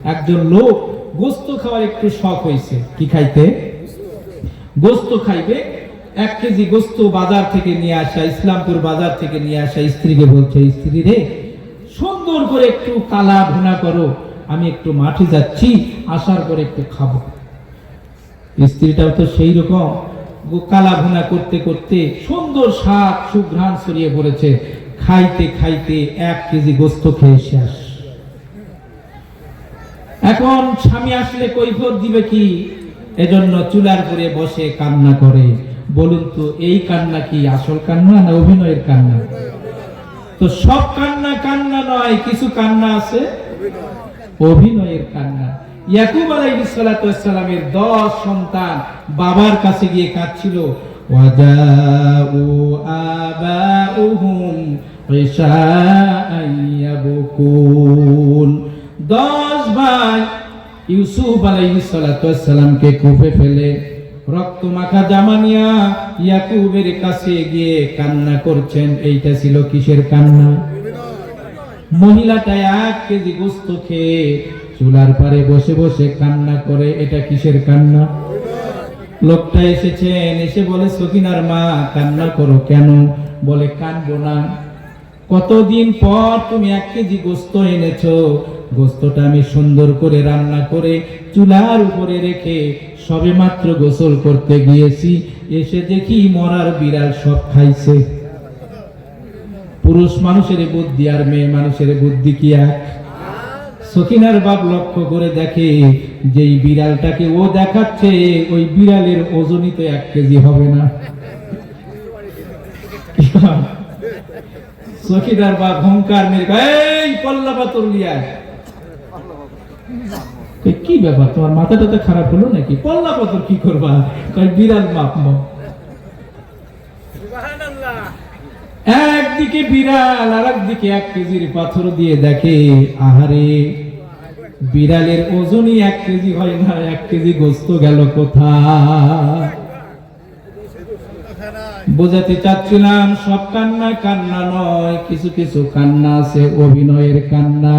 একজন লোক গোস্ত খাওয়ার একটু শখ হয়েছে। কি খাইতে? গোস্ত খাইবে। এক কেজি গোস্ত বাজার থেকে নিয়ে আসা, ইসলামপুর বাজার থেকে নিয়ে আসা স্ত্রীকে বলছে, স্ত্রী রে, সুন্দর করে একটু কালা ভুনা করো, আমি একটু মাঠে যাচ্ছি, আসার পরে একটু খাব। স্ত্রীটাও তো সেই রকম। কালা ভুনা করতে করতে সুন্দর স্বাদ সুঘ্রাণ ছড়িয়ে পড়েছে। খাইতে খাইতে এক কেজি গোস্ত খেয়ে শেষ এখন স্বামী আসলে কৈফত দিবে কি? এজন্য চুলার করে বসে কান্না করে। বলুন তো, এই কান্না কি আসল কান্না না অভিনয়ের কান্না? তো সব কান্না কান্না নয়, কিছু কান্না আছে? অভিনয়ের কান্না। ইয়াকুব আলাইহিস সালাতু ওয়াসসালামের 10 সন্তান বাবার কাছে গিয়ে কাঁদছিল। ওয়াজাউ আবাউহুম ইশাআন ইয়াবকুন। 10 ভাই ইউসুফ ওয়াসসালামকে কূপে ফেলে রক্ত মাখা জামা নিয়া ইয়াকুবের কাছে গিয়ে কান্না করছেন। এইটা ছিল কিসের কান্না? মহিলাটা এক কেজি গোস্ত খেয়ে চুলার পারে বসে বসে কান্না করে। এটা কিসের কান্না? লোকটা এসেছেন, এসে বলে, সকিনার মা, কান্না করো কেন? বলে, কানবো না। কতদিন পর তুমি এক কেজি গোস্ত এনেছো? গোস্তটা আমি সুন্দর করে রান্না করে চুলার উপরে রেখে সবে মাত্র গোসল করতে গিয়েছি। এসে দেখি মরার বিড়াল সব খাইছে। পুরুষ মানুষের বুদ্ধি আর মেয়ে মানুষের বুদ্ধি কি এক? সকিনার বাপ লক্ষ্য করে দেখে যেই বিড়ালটাকে ও দেখাচ্ছে ওই বিড়ালের ওজনই তো এক কেজি হবে না। সকিনার বাপ হংকার মেরে এই পল্লা পাতর কই, কি ব্যাপার? তোমার মাথা টাথা খারাপ হলো নাকি? পল্লা পাথর কি করবা? কয় বিড়াল মাপ একদিকে বিড়াল আর একদিকে এক কেজির পাথর দিয়ে দেখে। আহারে বিড়ালের ওজনই এক কেজি হয় না এক কেজি গোস্ত গেল কোথায়? বোঝাতে চাচ্ছিলাম সব কান্না কান্না নয় কিছু কিছু কান্না আছে অভিনয়ের কান্না।